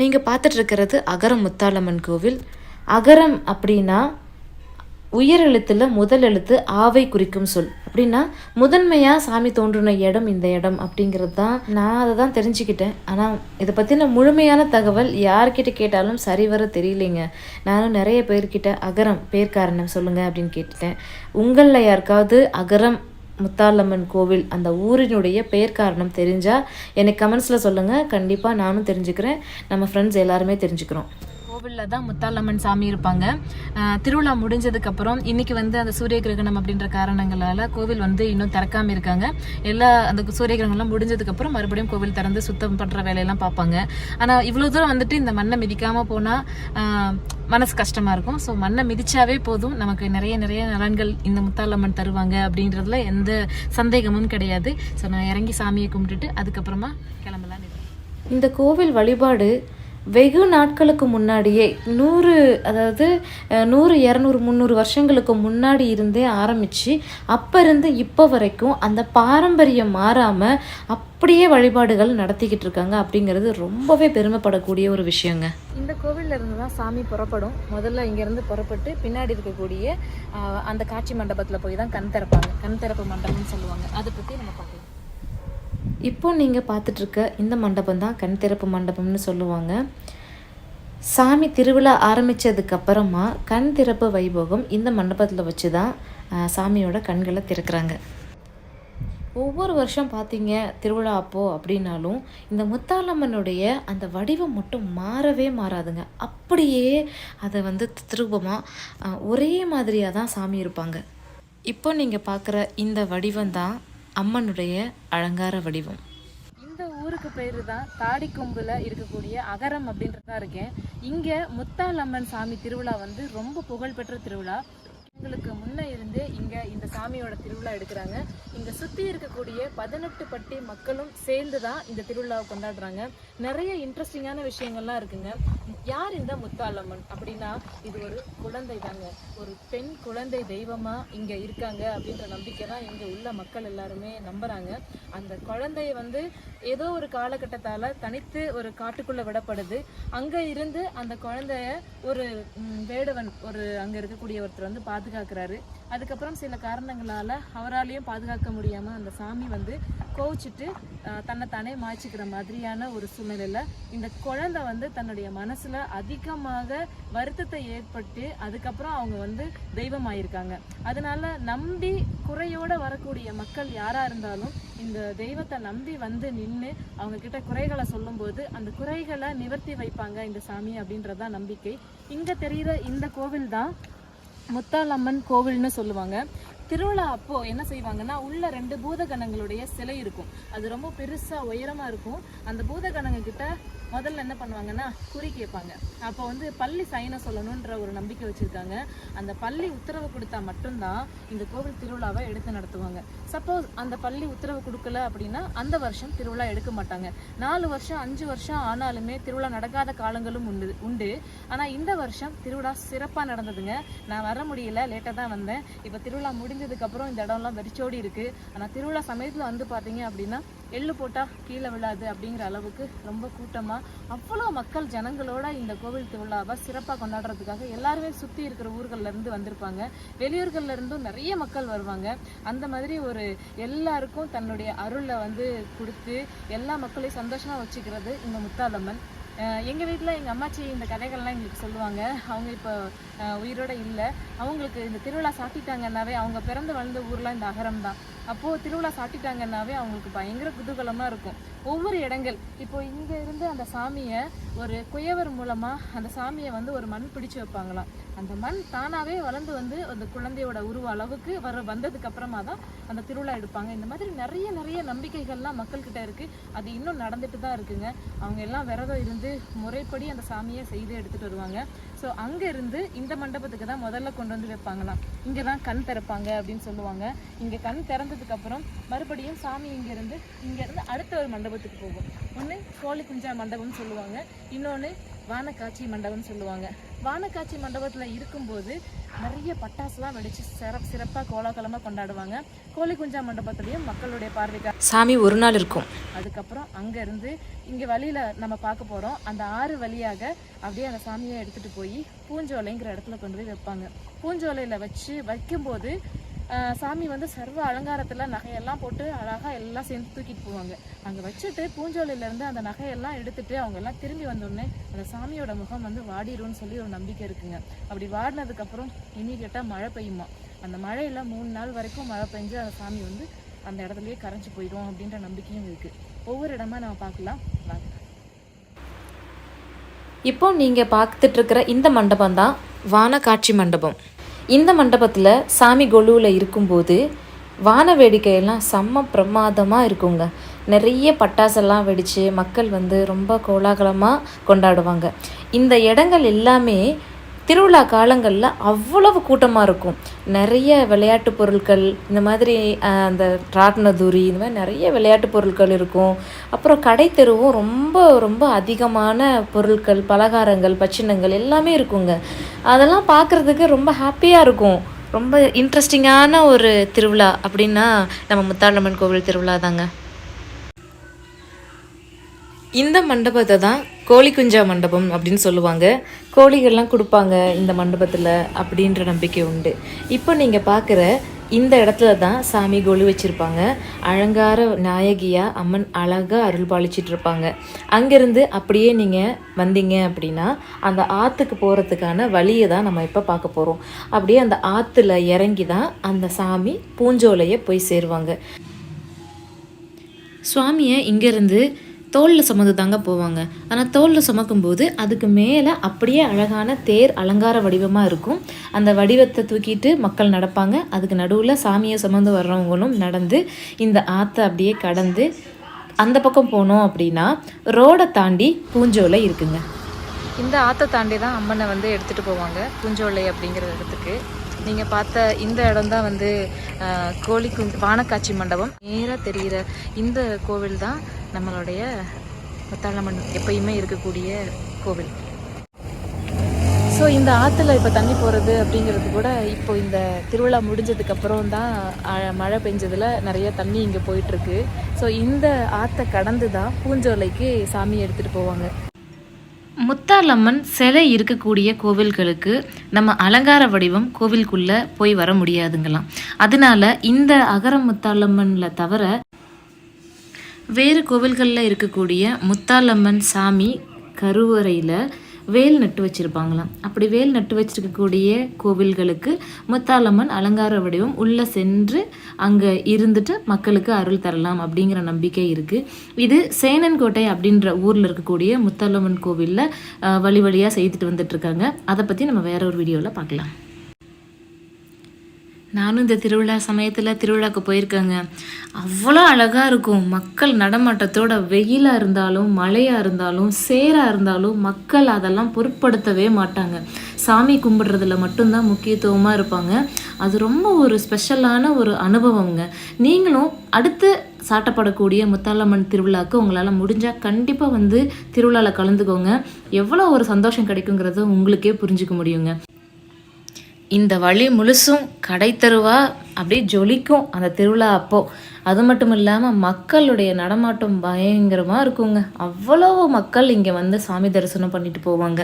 நீங்கள் பார்த்துட்டு இருக்கிறது அகரம் முத்தாலம்மன் கோவில். அகரம் அப்படின்னா உயிரெழுத்தில் முதல் எழுத்து ஆவை குறிக்கும் சொல். அப்படின்னா முதன்மையாக சாமி தோன்றின இடம் இந்த இடம் அப்படிங்கிறது தான் நான் அதை தான் தெரிஞ்சுக்கிட்டேன். ஆனால் இதை பற்றின முழுமையான தகவல் யார்கிட்ட கேட்டாலும் சரிவர தெரியலைங்க. நானும் நிறைய பேர்கிட்ட அகரம் பேர் காரணம் சொல்லுங்கள் அப்படின்னு கேட்டுட்டேன். உங்களில் யாருக்காவது அகரம் முத்தாலம்மன் கோவில் அந்த ஊரினுடைய பெயர் காரணம் தெரிஞ்சால் எனக்கு கமெண்ட்ஸில் சொல்லுங்கள் கண்டிப்பாக நானும் தெரிஞ்சுக்கிறேன். நம்ம ஃப்ரெண்ட்ஸ் எல்லாருமே தெரிஞ்சுக்கிறோம். கோவிலில் தான் முத்தாலம்மன் சாமி இருப்பாங்க. திருவிழா முடிஞ்சதுக்கப்புறம் இன்றைக்கி இன்னைக்கு வந்து அந்த சூரிய கிரகணம் அப்படின்ற காரணங்களால் கோவில் வந்து இன்னும் திறக்காமல் இருக்காங்க. எல்லா அந்த சூரிய கிரகணம்லாம் முடிஞ்சதுக்கப்புறம் மறுபடியும் கோவில் திறந்து சுத்தம் பண்ணுற வேலையெல்லாம் பார்ப்பாங்க. ஆனால் இவ்வளோ தூரம் வந்துட்டு இந்த மண்ணை மிதிக்காமல் போனால் மனசு கஷ்டமாக இருக்கும். ஸோ மண்ணை மிதிச்சாவே போதும். நமக்கு நிறைய நிறைய நலன்கள் இந்த முத்தாலம்மன் தருவாங்க அப்படின்றதுல எந்த சந்தேகமும் கிடையாது. ஸோ நான் இறங்கி சாமியை கும்பிட்டுட்டு அதுக்கப்புறமா கிளம்பலாம். இந்த கோவில் வழிபாடு வெகு நாட்களுக்கு முன்னாடியே நூறு அதாவது நூறு இரநூறு முந்நூறு வருஷங்களுக்கு முன்னாடி இருந்தே ஆரம்பித்து அப்போ இருந்து இப்போ வரைக்கும் அந்த பாரம்பரியம் மாறாமல் அப்படியே வழிபாடுகள் நடத்திக்கிட்டு இருக்காங்க அப்படிங்கிறது ரொம்பவே பெருமைப்படக்கூடிய ஒரு விஷயங்க. இந்த கோவிலில் இருந்து தான் சாமி புறப்படும். முதல்ல இங்கேருந்து புறப்பட்டு பின்னாடி இருக்கக்கூடிய அந்த காட்சி மண்டபத்தில் போய் தான் கண் திறப்பாங்க. கண் திறப்பு மண்டபம்னு சொல்லுவாங்க. அதை பற்றி நம்ம பார்க்கலாம். இப்போ நீங்கள் பார்த்துட்ருக்க இந்த மண்டபம் தான் கண் திறப்பு மண்டபம்னு சொல்லுவாங்க. சாமி திருவிழா ஆரம்பித்ததுக்கப்புறமா கண் திறப்பு வைபோகம் இந்த மண்டபத்தில் வச்சு தான் சாமியோட கண்களை திறக்கிறாங்க. ஒவ்வொரு வருஷம் பார்த்தீங்க திருவிழா அப்போ அப்படின்னாலும் இந்த முத்தாலம்மனுடைய அந்த வடிவம் மட்டும் மாறவே மாறாதுங்க. அப்படியே அதை வந்து திருபமாக ஒரே மாதிரியாக தான் சாமி இருப்பாங்க. இப்போ நீங்கள் பார்க்குற இந்த வடிவம் தான் அம்மனுடைய அலங்கார வடிவம். இந்த ஊருக்கு பேரு தான் தாடிக்கொம்பில் இருக்கக்கூடிய அகரம் அப்படின்றதா இருக்கேன். இங்க முத்தாலம்மன் சாமி திருவிழா வந்து ரொம்ப புகழ்பெற்ற திருவிழா. எங்களுக்கு முன்ன இருந்தே இங்க இந்த சாமியோட திருவிழா எடுக்கிறாங்க. இங்க சுத்தி இருக்கக்கூடிய பதினெட்டு பட்டி மக்களும் சேர்ந்து தான் இந்த திருவிழாவை கொண்டாடுறாங்க. நிறைய இன்ட்ரெஸ்டிங்கான விஷயங்கள்லாம் இருக்குங்க. யார் இந்த முத்தாலம்மன் அப்படின்னா இது ஒரு குழந்தை தாங்க. ஒரு பெண் குழந்தை தெய்வமா இங்க இருக்காங்க அப்படின்ற நம்பிக்கை தான் இங்க உள்ள மக்கள் எல்லாருமே நம்புறாங்க. அந்த குழந்தைய வந்து ஏதோ ஒரு காலகட்டத்தால தனித்து ஒரு காட்டுக்குள்ள விடப்படுது. அங்க இருந்து அந்த குழந்தைய ஒரு வேடவன் ஒரு அங்க இருக்கக்கூடிய ஒருத்தர் வந்து பாதுகாக்கிறாரு. அதுக்கப்புறம் சில காரணங்களால அவராலையும் பாதுகாக்க முடியாமல் அந்த சாமி வந்து கோவிச்சிட்டு தன்னை தானே மாய்ச்சிக்கிற மாதிரியான ஒரு சூழ்நிலையில இந்த குழந்தை வந்து தன்னுடைய மனசுல அதிகமாக வருத்தத்தை ஏற்பட்டு அதுக்கப்புறம் அவங்க வந்து தெய்வமாயிருக்காங்க. அதனால நம்பி குறையோட வரக்கூடிய மக்கள் யாராக இருந்தாலும் இந்த தெய்வத்தை நம்பி வந்து நின்று அவங்க கிட்ட குறைகளை சொல்லும்போது அந்த குறைகளை நிவர்த்தி வைப்பாங்க இந்த சாமி அப்படின்றதான் நம்பிக்கை. இங்கே தெரிகிற இந்த கோவில் தான் முத்தாலம்மன் கோவில்னு சொல்லுவாங்க. திருவிழா அப்போ என்ன செய்வாங்கன்னா உள்ள ரெண்டு பூதகணங்களுடைய சிலை இருக்கும். அது ரொம்ப பெருசா உயரமா இருக்கும். அந்த பூதகணங்க கிட்ட முதல்ல என்ன பண்ணுவாங்கன்னா குறி கேட்பாங்க. அப்போ வந்து பள்ளி சைன சொல்லணுன்ற ஒரு நம்பிக்கை வச்சுருக்காங்க. அந்த பள்ளி உத்தரவு கொடுத்தா மட்டும்தான் இந்த கோவில் திருவிழாவை எடுத்து நடத்துவாங்க. சப்போஸ் அந்த பள்ளி உத்தரவு கொடுக்கல அப்படின்னா அந்த வருஷம் திருவிழா எடுக்க மாட்டாங்க. நாலு வருஷம் அஞ்சு வருஷம் ஆனாலுமே திருவிழா நடக்காத காலங்களும் உண்டு உண்டு. ஆனால் இந்த வருஷம் திருவிழா சிறப்பாக நடந்ததுங்க. நான் வர முடியல லேட்டாக தான் வந்தேன். இப்போ திருவிழா முடிஞ்சு அப்புறம் இந்த இடம்லாம் வெறிச்சோடி இருக்குது ஆனால் திருவிழா சமயத்தில் வந்து பார்த்தீங்க அப்படின்னா எள்ளு போட்டால் கீழே விழாது அப்படிங்கிற அளவுக்கு ரொம்ப கூட்டமாக அவ்வளோ மக்கள் ஜனங்களோட இந்த கோவில் திருவிழாவை சிறப்பாக கொண்டாடுறதுக்காக எல்லாருமே சுற்றி இருக்கிற ஊர்கள்லேருந்து வந்திருப்பாங்க. வெளியூர்கள்லேருந்தும் நிறைய மக்கள் வருவாங்க. அந்த மாதிரி ஒரு எல்லாருக்கும் தன்னுடைய அருளை வந்து கொடுத்து எல்லா மக்களையும் சந்தோஷமாக வச்சுக்கிறது இந்த முத்தாலம்மன் எங்கள் வீட்டில் எங்கள் அம்மாச்சி இந்த கதைகள்லாம் எங்களுக்கு சொல்லுவாங்க. அவங்க இப்போ உயிரோடு இல்லை. அவங்களுக்கு இந்த திருவிழா சாட்டிட்டாங்கன்னாவே அவங்க பிறந்து வளர்ந்த ஊர்லாம் இந்த அகரம் தான். அப்போது திருவிழா சாட்டிட்டாங்கன்னாவே அவங்களுக்கு பயங்கர குதூகலமாக இருக்கும். ஒவ்வொரு இடங்கள். இப்போ இங்க இருந்து அந்த சாமியை ஒரு குயவர் மூலமா அந்த சாமியை வந்து ஒரு மண் பிடிச்சு வைப்பாங்களாம். அந்த மண் தானாகவே வளர்ந்து வந்து அந்த குழந்தையோட உருவ அளவுக்கு வர வந்ததுக்கு அப்புறமா தான் அந்த திருவிழா எடுப்பாங்க. இந்த மாதிரி நிறைய நிறைய நம்பிக்கைகள்லாம் மக்கள்கிட்ட இருக்கு. அது இன்னும் நடந்துட்டு தான் இருக்குங்க. அவங்க எல்லாம் விரதம் இருந்து முறைப்படி அந்த சாமியை செய்து எடுத்துட்டு வருவாங்க. ஸோ அங்கேருந்து இந்த மண்டபத்துக்கு தான் முதல்ல கொண்டு வந்து வைப்பாங்களாம். இங்கே தான் கண் திறப்பாங்க அப்படின்னு சொல்லுவாங்க. இங்கே கண் திறந்ததுக்கப்புறம் மறுபடியும் சாமி இங்கேருந்து இங்கேருந்து அடுத்த ஒரு மண்டபம் மண்டபத்துக்கு போகும். ஒன்று கோழி குஞ்சா மண்டபம்னு சொல்லுவாங்க. இன்னொன்று வானக்காட்சி மண்டபம் சொல்லுவாங்க. வானக்காட்சி மண்டபத்தில் இருக்கும்போது நிறைய பட்டாசுலாம் வெடிச்சு சிறப் சிறப்பாக கோலாகலமாக கொண்டாடுவாங்க. கோழி குஞ்சா மண்டபத்துலேயும் மக்களுடைய பார்வைக்காக சாமி ஒரு நாள் இருக்கும். அதுக்கப்புறம் அங்கேருந்து இங்கே வழியில் நம்ம பார்க்க போகிறோம் அந்த ஆறு வழியாக அப்படியே அந்த சாமியை எடுத்துகிட்டு போய் பூஞ்சோலைங்கிற இடத்துல கொண்டு போய் வைப்பாங்க. பூஞ்சோலையில் வச்சு வைக்கும்போது சாமி வந்து சர்வ அலங்காரத்தில் நகையெல்லாம் போட்டு அழகாக எல்லாம் சேர்ந்து தூக்கிட்டு போவாங்க. அங்கே வச்சுட்டு பூஞ்சோலையிலேருந்து அந்த நகையெல்லாம் எடுத்துட்டு அவங்க எல்லாம் திரும்பி வந்தோடனே அந்த சாமியோட முகம் வந்து வாடிரும்னு சொல்லி ஒரு நம்பிக்கை இருக்குங்க. அப்படி வாடினதுக்கப்புறம் இமீடியட்டாக மழை பெய்யுமா. அந்த மழையில் மூணு நாள் வரைக்கும் மழை பெஞ்சு அந்த சாமி வந்து அந்த இடத்துலயே கரைஞ்சு போயிடும் அப்படின்ற நம்பிக்கையும் இருக்குது ஒவ்வொரு இடமா நம்ம பார்க்கலாம். வாங்க. இப்போ நீங்கள் பார்த்துட்ருக்கிற இந்த மண்டபம் தான் வான காட்சி மண்டபம். இந்த மண்டபத்தில் சாமி கொலுவில் இருக்கும்போது வான வேடிக்கையெல்லாம் செம்ம பிரமாதமாக இருக்குங்க. நிறைய பட்டாசெல்லாம் வெடித்து மக்கள் வந்து ரொம்ப கோலாகலமாக கொண்டாடுவாங்க. இந்த இடங்கள் எல்லாமே திருவிழா காலங்களில் அவ்வளவு கூட்டமாக இருக்கும். நிறைய விளையாட்டு பொருட்கள் இந்த மாதிரி அந்த ராட்டின இந்த மாதிரி நிறைய விளையாட்டு பொருட்கள் இருக்கும். அப்புறம் கடை தெருவும் ரொம்ப ரொம்ப அதிகமான பொருட்கள் பலகாரங்கள் பச்சினங்கள் எல்லாமே இருக்குங்க. அதெல்லாம் பார்க்குறதுக்கு ரொம்ப ஹாப்பியாக இருக்கும். ரொம்ப இன்ட்ரெஸ்டிங்கான ஒரு திருவிழா அப்படின்னா நம்ம முத்தாளம்மன் கோவில் திருவிழா தாங்க இந்த மண்டபத்தை தான் கோழி குஞ்சா மண்டபம் அப்படின்னு சொல்லுவாங்க. கோழிகள்லாம் கொடுப்பாங்க இந்த மண்டபத்தில் அப்படின்ற நம்பிக்கை உண்டு. இப்போ நீங்கள் பார்க்குற இந்த இடத்துல தான் சாமி கொலு வச்சுருப்பாங்க. அலங்கார நாயகியாக அம்மன் அழகாக அருள் பாலிச்சிட்டு இருப்பாங்க. அங்கேருந்து அப்படியே நீங்கள் வந்தீங்க அப்படின்னா அந்த ஆற்றுக்கு போகிறதுக்கான வழியை தான் நம்ம இப்போ பார்க்க போகிறோம் அப்படியே அந்த ஆற்றுல இறங்கி தான் அந்த சாமி பூஞ்சோலையை போய் சேருவாங்க. சுவாமியை இங்கேருந்து தோளில் சுமந்து தாங்க போவாங்க. ஆனால் தோளில் சுமக்கும்போது அதுக்கு மேலே அப்படியே அழகான தேர் அலங்கார வடிவமாக இருக்கும். அந்த வடிவத்தை தூக்கிட்டு மக்கள் நடப்பாங்க. அதுக்கு நடுவில் சாமியை சுமந்து வர்றவங்களும் நடந்து இந்த ஆற்றை அப்படியே கடந்து அந்த பக்கம் போனோம் அப்படின்னா ரோடை தாண்டி பூஞ்சோலை இருக்குங்க. இந்த ஆற்றை தாண்டி தான் அம்மனை வந்து எடுத்துகிட்டு போவாங்க. பூஞ்சோலை அப்படிங்கிற இடத்துக்கு. நீங்க பார்த்த இந்த இடம் தான் வந்து ஆஹ், கோழி குஞ்சு வானக்காட்சி மண்டபம். நேராக தெரிகிற இந்த கோவில் தான் நம்மளுடைய முத்தாளம்மன் எப்பயுமே இருக்கக்கூடிய கோவில். ஸோ இந்த ஆற்றுல இப்போ தண்ணி போகிறது அப்படிங்கிறது கூட இப்போ இந்த திருவிழா முடிஞ்சதுக்கு அப்புறம் தான் மழை பெஞ்சதுல நிறைய தண்ணி இங்கே போயிட்டுருக்கு ஸோ இந்த ஆற்றை கடந்து தான் பூஞ்சோலைக்கு சாமி எடுத்துகிட்டு போவாங்க. முத்தாலம்மன் சிலை இருக்கக்கூடிய கோவில்களுக்கு நம்ம அலங்கார வடிவம் கோவிலுக்குள்ளே போய் வர முடியாதுங்களாம். அதனால இந்த அகரம் முத்தாலம்மனில் தவிர வேறு கோவில்களில் இருக்கக்கூடிய முத்தாலம்மன் சாமி கருவறையில் வேல் நட்டு வச்சுருப்பாங்களாம். அப்படி வேல் நட்டு வச்சிருக்கக்கூடிய கோவில்களுக்கு முத்தாலம்மன் அலங்கார வடிவம் உள்ளே சென்று அங்கே இருந்துட்டு மக்களுக்கு அருள் தரலாம் அப்படிங்கிற நம்பிக்கை இருக்குது இது சேனன்கோட்டை அப்படின்ற ஊரில் இருக்கக்கூடிய முத்தாலம்மன் கோவிலில் வழி வழியாக செய்துட்டு வந்துட்டுருக்காங்க அதை பற்றி நம்ம வேற ஒரு வீடியோவில் பார்க்கலாம் நானும் இந்த திருவிழா சமயத்தில் திருவிழாக்கு போயிருக்கேங்க. அவ்வளோ அழகாக இருக்கும். மக்கள் நடமாட்டத்தோட வெயிலாக இருந்தாலும் மழையாக இருந்தாலும் சேராக இருந்தாலும் மக்கள் அதெல்லாம் பொருட்படுத்தவே மாட்டாங்க. சாமி கும்பிடுறதுல மட்டும்தான் முக்கியத்துவமாக இருப்பாங்க. அது ரொம்ப ஒரு ஸ்பெஷலான ஒரு அனுபவங்க நீங்களும் அடுத்து சாட்டப்படக்கூடிய முத்தாலம்மன் திருவிழாக்கு உங்களால் முடிஞ்சால் கண்டிப்பாக வந்து திருவிழாவில் கலந்துக்கோங்க. எவ்வளோ ஒரு சந்தோஷம் கிடைக்குங்கிறத உங்களுக்கே புரிஞ்சுக்க முடியுங்க. இந்த வழி முழுசும் கடை தெருவா அப்படியே ஜொலிக்கும் அந்த திருவிழா அப்போது அது மட்டும் இல்லாமல் மக்களுடைய நடமாட்டம் பயங்கரமாக இருக்குங்க. அவ்வளோ மக்கள் இங்கே வந்து சாமி தரிசனம் பண்ணிட்டு போவாங்க.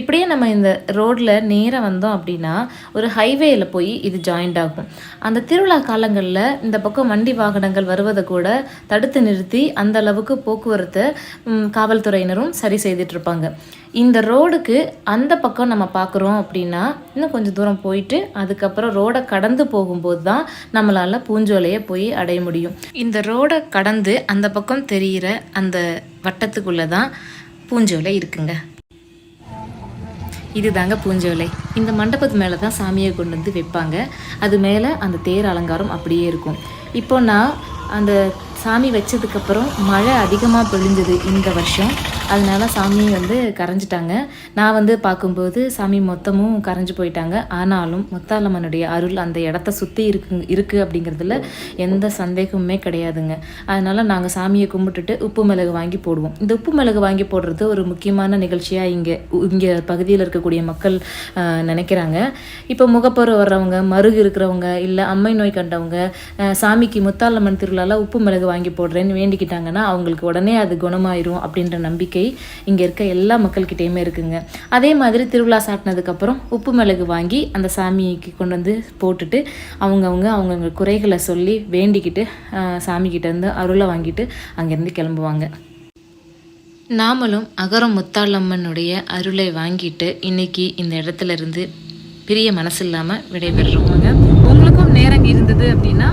இப்படியே நம்ம இந்த ரோட்டில் நேராக வந்தோம் அப்படின்னா ஒரு ஹைவேயில் போய் இது ஜாயிண்ட் ஆகும். அந்த திருவிழா காலங்களில் இந்த பக்கம் வண்டி வாகனங்கள் வருவதை கூட தடுத்து நிறுத்தி அந்த அளவுக்கு போக்குவரத்தை காவல்துறையினரும் சரி செய்துட்ருப்பாங்க இந்த ரோடுக்கு அந்த பக்கம் நம்ம பார்க்குறோம் அப்படின்னா இன்னும் கொஞ்சம் தூரம் போயிட்டு அதுக்கப்புறம் ரோடை கடந்து போகும்போது தான் நம்மளால் பூஞ்சோலையை போய் அடைய முடியும். இந்த ரோடை கடந்து அந்த பக்கம் தெரிகிற அந்த வட்டத்துக்குள்ளே தான் பூஞ்சோலை இருக்குங்க. இதுதாங்க பூஞ்சோலை. இந்த மண்டபத்து மேலே தான் சாமியை கொண்டு வந்து வைப்பாங்க. அது மேலே அந்த தேர் அலங்காரம் அப்படியே இருக்கும். இப்போ நான் அந்த சாமி வச்சதுக்கப்புறம் மழை அதிகமாக பொழிஞ்சது இந்த வருஷம். அதனால சாமி வந்து கரைஞ்சிட்டாங்க. நான் வந்து பார்க்கும்போது சாமி மொத்தமும் கரைஞ்சு போயிட்டாங்க. ஆனாலும் முத்தாலம்மனுடைய அருள் அந்த இடத்த சுற்றி இருக்கு இருக்குது அப்படிங்கிறதுல எந்த சந்தேகமுமே கிடையாதுங்க. அதனால் நாங்கள் சாமியை கும்பிட்டுட்டு உப்பு மிளகு வாங்கி போடுவோம். இந்த உப்பு மிளகு வாங்கி போடுறது ஒரு முக்கியமான நிகழ்ச்சியாக இங்கே இங்கே பகுதியில் இருக்கக்கூடிய மக்கள் நினைக்கிறாங்க. இப்போ முகப்பரு வர்றவங்க மருகு இருக்கிறவங்க இல்லை அம்மை நோய் கண்டவங்க சாமிக்கு முத்தாலம்மன் திருவிழாவில் உப்பு மிளகு வாங்கி போடுறேன்னு வேண்டிக்கிட்டாங்கன்னா அவங்களுக்கு உடனே அது குணமாயிரும் அப்படின்ற நம்பிக்கை இங்கே இருக்க எல்லா மக்கள்கிட்டேயுமே இருக்குங்க. அதே மாதிரி திருவிழா சாட்டினதுக்கப்புறம் உப்பு மிளகு வாங்கி அந்த சாமிக்கு கொண்டு வந்து போட்டுட்டு அவங்கவுங்க அவங்கவுங்க குறைகளை சொல்லி வேண்டிக்கிட்டு ஆஹ், சாமிக்கிட்ட இருந்து அருளை வாங்கிட்டு அங்கேருந்து கிளம்புவாங்க. நாமளும் அகரம் முத்தாளம்மனுடைய அருளை வாங்கிட்டு இன்னைக்கு இந்த இடத்துல இருந்து பெரிய மனசு இல்லாமல் விடைபெறுறோங்க. உங்களுக்கும் நேரம் இருந்தது அப்படின்னா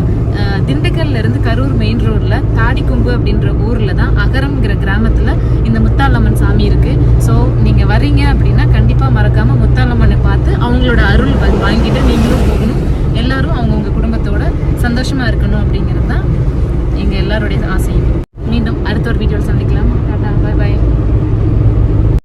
திண்டுக்கல்ல இருந்து கரூர் மெயின் ரோட்ல தாடிக்கொம்பு அப்படின்ற ஊர்ல தான் அகரம்ங்கிற கிராமத்துல இந்த முத்தாலம்மன் சாமி இருக்கு. ஸோ நீங்க வரீங்க அப்படின்னா கண்டிப்பா மறக்காம முத்தாலம்மனை பார்த்து அவங்களோட அருள் வாங்கிட்டு நீங்களும் போகணும். எல்லாரும் அவங்கவுங்க குடும்பத்தோட சந்தோஷமா இருக்கணும் அப்படிங்கிறது தான் எங்க எல்லாருடைய ஆசையும். மீண்டும் அடுத்த ஒரு வீடியோவில் சந்திக்கலாம்.